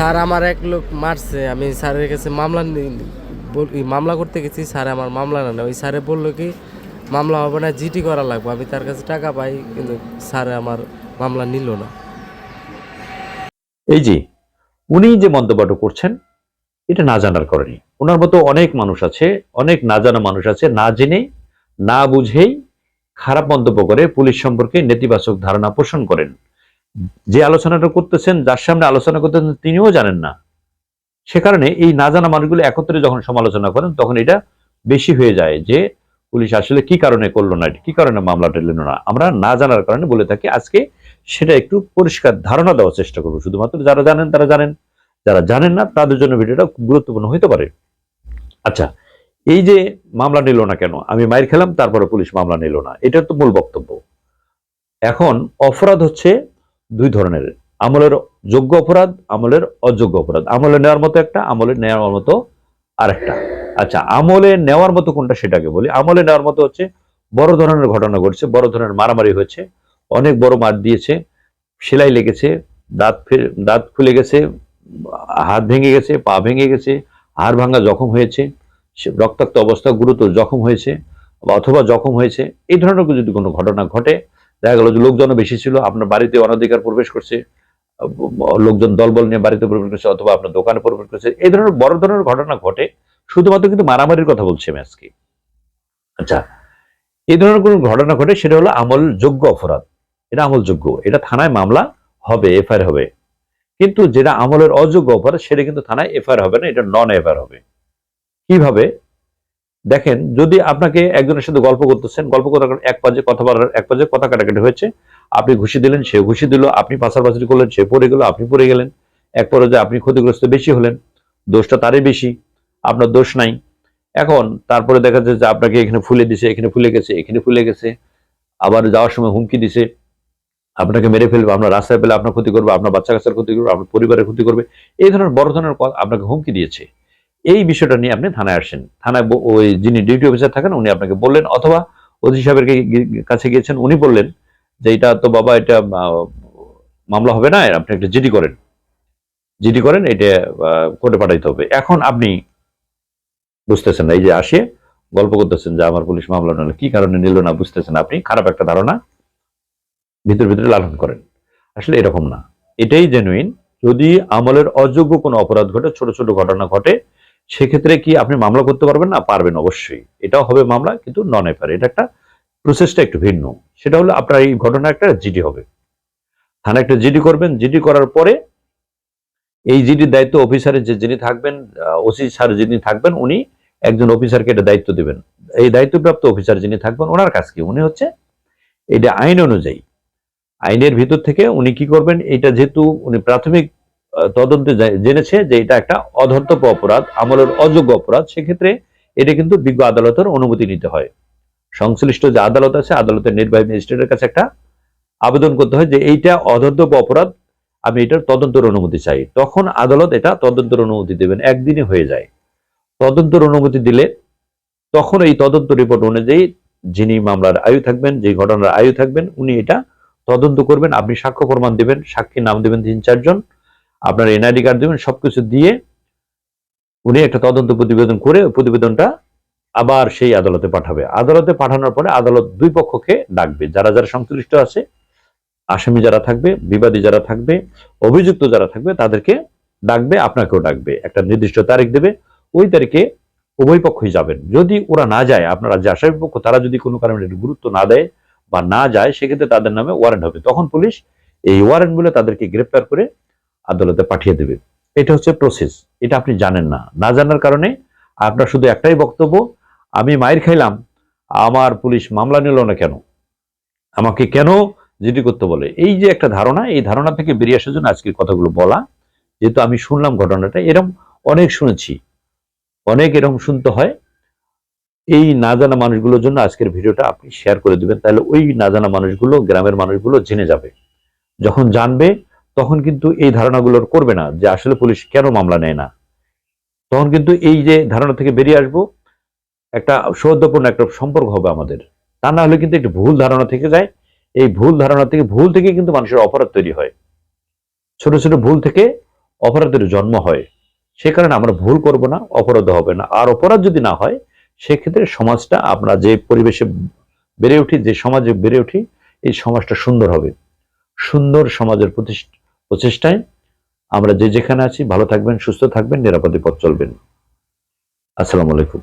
Sir আমার এক লোক মারছে, আমি স্যারের কাছে মামলা মামলা করতে গেছি, স্যার আমার মামলা না ওই স্যারে বলল কি, মামলা হবে না, জিটি করা লাগবে, আমি তার কাছে টাকা পাই, কিন্তু স্যার আমার মামলা নিল না। এই যে উনি যে মন্তব্যটা করছেন, এটা না জানার কারণে। ওনার মতো অনেক মানুষ আছে, অনেক না জানা মানুষ আছে, না জেনে না বুঝেই খারাপ মন্তব্য করে পুলিশ সম্পর্কে নেতিবাচক ধারণা পোষণ করেন। যে আলোচনাটা করতেছেন, যার সামনে আলোচনা করতেছেন, তিনিও জানেন না। সে কারণে এই না জানা মানুষগুলো একত্রে যখন সমালোচনা করেন, তখন এটা বেশি হয়ে যায় যে, পুলিশ আসলে কি কারণে করল না কি কারণে মামলাটা নিল না? আমরা না জানার কারণে বলে থাকি, আজকে সেটা একটু পরিষ্কার ধারণা দেওয়ার চেষ্টা করব। শুধুমাত্র যারা জানেন, তারা জানেন। যারা জানেন না, তাদের জন্য ভিডিওটা গুরুত্বপূর্ণ হতে পারে। আচ্ছা এই যে মামলা নিল না কেন? আমি মায়ের খেলাম, তারপরে পুলিশ মামলা নিল না। এটা তো মূল বক্তব্য। এখন অপরাধ হচ্ছে দুই ধরনের। আমলের যোগ্য অপরাধ, আমলের অযোগ্য অপরাধ। আমলে নেওয়ার মতো একটা, আমলে নেওয়ার মতো আরেকটা। আচ্ছা আমলে নেওয়ার মতো কোনটা সেটাকে বলি? আমলে নেওয়ার মতো হচ্ছে বড় ধরনের ঘটনা ঘটছে, বড় ধরনের মারামারি হয়েছে, অনেক বড় মার দিয়েছে, সেলাই লেগেছে, দাঁত দাঁত খুলে গেছে, হাত ভেঙে গেছে, পা ভেঙে গেছে, হাড় ভাঙা জখম হয়েছে রক্তাক্ত অবস্থা গুরুতর জখম হয়েছে অথবা জখম হয়েছে। এই ধরনের যদি কোনো ঘটনা ঘটে দেখা গেল যে লোকজন বেশি ছিল, আপনার বাড়িতে অনধিকার প্রবেশ করছে, লোকজন দলবল নিয়ে বাড়িতে প্রবেশ করছে অথবা আপনার দোকানে প্রবেশ করছে, এই ধরনের বড় ধরনের ঘটনা ঘটে, শুধুমাত্র কিন্তু মারামারির কথা বলছি আমি আজকে আচ্ছা এই ধরনের কোনো ঘটনা ঘটে, সেটা হলো আমল যোগ্য অপরাধ। এটা আমলযোগ্য এটা থানায় মামলা হবে, এফআইআর হবে। কিন্তু যেটা আমলের অযোগ্য অপরাধ, সেটা কিন্তু থানায় এফআইআর হবে না, এটা নন এফআইআর হবে। কীভাবে? দেখেন, যদি আপনাকে একজনের সাথে গল্প করতেছেন, গল্প করার এক পাজে কথা বলার, এক পাজে কথা কাটাকাটি হয়েছে, আপনি ঘুষি দিলেন সে ঘুষি দিল, আপনি পাশাপাশি করলেন, সে পড়ে গেল, আপনি পড়ে গেলেন। এক পর্যায়ে আপনি ক্ষতিগ্রস্ত বেশি হলেন, দোষটা তারই বেশি, আপনার দোষ নাই। এখন তারপরে দেখা যাচ্ছে যে আপনাকে এখানে ফুলে দিছে, এখানে ফুলে গেছে, এখানে ফুলে গেছে, আবার যাওয়ার সময় হুমকি দিছে, আপনাকে মেরে ফেলবে, আপনার রাস্তায় পেলে আপনার ক্ষতি করবে, আপনার বাচ্চা কাচ্চার ক্ষতি করবে, আপনার পরিবারের ক্ষতি করবে, এই ধরনের বড় ধরনের আপনাকে হুমকি দিয়েছে। এই বিষয়টা নিয়ে আপনি থানায় আসেন। থানায় ওই যিনি ডিউটি অফিসার থাকেন, উনি আপনাকে বললেন, অথবা ওসি সাহেবের কাছে গিয়েছেন, উনি বললেন যে এটা তো বাবা, এটা মামলা হবে না, আপনি একটা জিডি করেন। জিডি করেন, এটা কোর্টে পাঠাইতে হবে। এখন আপনি বুঝতেছেন না, এই যে আসে, গল্প করতেছেন যে আমার পুলিশ মামলা নিল, কি কারণে নিল না, বুঝতেছেন আপনি, খারাপ একটা ধারণা, ভিতর ভিতরে লালন করেন। আসলে এরকম না। এটাই জেনুইন যদি আমলের অযোগ্য কোনো অপরাধ ঘটে, ছোট ছোট ঘটনা ঘটে সেক্ষেত্রে কি আপনি মামলা করতে পারবেন? না, পারবেন অবশ্যই। এটাও হবে মামলা, কিন্তু নন এফআর এটা একটা প্রসেসটা একটু ভিন্ন। সেটা হলো আপনার এই ঘটনা একটা জিডি হবে। থানা একটা জিডি করবেন। জিডি করার পরে এই জিডির দায়িত্ব অফিসারের যে যিনি থাকবেন ওসি স্যার যিনি থাকবেন, উনি একজন অফিসারকে এটা দায়িত্ব দেবেন। এই দায়িত্বপ্রাপ্ত অফিসার যিনি থাকবেন, ওনার কাজ কি? উনি হচ্ছে এটা আইন অনুযায়ী। আইনের ভিতর থেকে উনি কি করবেন? এটা যেহেতু উনি প্রাথমিক তদন্তে জেনেছে যে এটা একটা অধর্তব্য অপরাধ, আমলের অযোগ্য অপরাধ। সেক্ষেত্রে এটা কিন্তু বিজ্ঞ আদালতের অনুমতি নিতে হয়। সংশ্লিষ্ট যে আদালত আছে, আদালতের নির্বাহী ম্যাজিস্ট্রেটের কাছে একটা আবেদন করতে হয় যে এইটা অধর্তব্য অপরাধ, আমি এটার তদন্তের অনুমতি চাই। তখন আদালত এটা তদন্তের অনুমতি দেবেন, একদিনে হয়ে যায়। তদন্তের অনুমতি দিলে তখন এই তদন্ত রিপোর্ট অনুযায়ী যিনি মামলার আয়ু থাকবেন, যে ঘটনার আয়ু থাকবেন, উনি এটা তদন্ত করবেন। আপনি সাক্ষ্য প্রমাণ দেবেন সাক্ষী নাম দেবেন তিন চারজন। আপনার এনআইডি কার্ড দিবেন, সবকিছু দিয়ে উনি একটা তদন্ত প্রতিবেদন করে প্রতিবেদনটা আবার সেই আদালতে পাঠাবে। আদালতে পাঠানোর পরে আদালত দুই পক্ষকে ডাকবে। যারা যারা সংশ্লিষ্ট আছে, আসামি যারা থাকবে, বিবাদী যারা থাকবে, অভিযুক্ত যারা থাকবে, তাদেরকে ডাকবে, আপনাকেও ডাকবে। একটা নির্দিষ্ট তারিখ দেবে, ওই তারিখে উভয় পক্ষই যাবেন। যদি ওরা না যায়, আপনারা যে আসামি পক্ষ, তারা যদি কোনো কারণে গুরুত্ব না দেয় বা না যায়, সেক্ষেত্রে তাদের নামে ওয়ারেন্ট হবে। তখন পুলিশ এই ওয়ারেন্ট বলে তাদেরকে গ্রেপ্তার করে আদালতে পাঠিয়ে দেবে। এটা হচ্ছে প্রসেস এটা আপনি জানেন না। না জানার কারণে আপনার শুধু একটাই বক্তব্য, আমি মায়ের খাইলাম, আমার পুলিশ মামলা নিল না কেন? আমাকে কেন জিডি করতে বলে? এই যে একটা ধারণা, এই ধারণা থেকে বেরিয়ে আসার জন্য আজকের কথাগুলো বলা, যেহেতু আমি শুনলাম ঘটনাটা এরকম অনেক শুনেছি। অনেক এরকম শুনতে হয়। এই না জানা মানুষগুলোর জন্য আজকের ভিডিওটা আপনি শেয়ার করে দিবেন, তাহলে ওই না জানা মানুষগুলো, গ্রামের মানুষগুলো জেনে যাবে। যখন জানবে তখন কিন্তু এই ধারণাগুলোর করবে না যে আসলে পুলিশ কেন মামলা নেয় না। তখন কিন্তু এই যে ধারণা থেকে বেরিয়ে আসব, একটা সৌহার্দ্যপূর্ণ একটা সম্পর্ক হবে আমাদের। তা না হলে কিন্তু একটি ভুল ধারণা থেকে যায়। এই ভুল ধারণা থেকে, ভুল থেকে কিন্তু মানুষের অপরাধ তৈরি হয়। ছোট ছোট ভুল থেকে অপরাধের জন্ম হয়। সে কারণে আমরা ভুল করব না, অপরাধ হবে না। আর অপরাধ যদি না হয়, সেক্ষেত্রে সমাজটা, আমরা যে পরিবেশে বেড়ে উঠি, যে সমাজে বেড়ে উঠি, এই সমাজটা সুন্দর হবে। সুন্দর সমাজের প্রতিষ্ঠা প্রচেষ্টায়। আমরা যে যেখানে আছি ভালো থাকবেন সুস্থ থাকবেন নিরাপদে পথ চলবেন। আসসালামু আলাইকুম।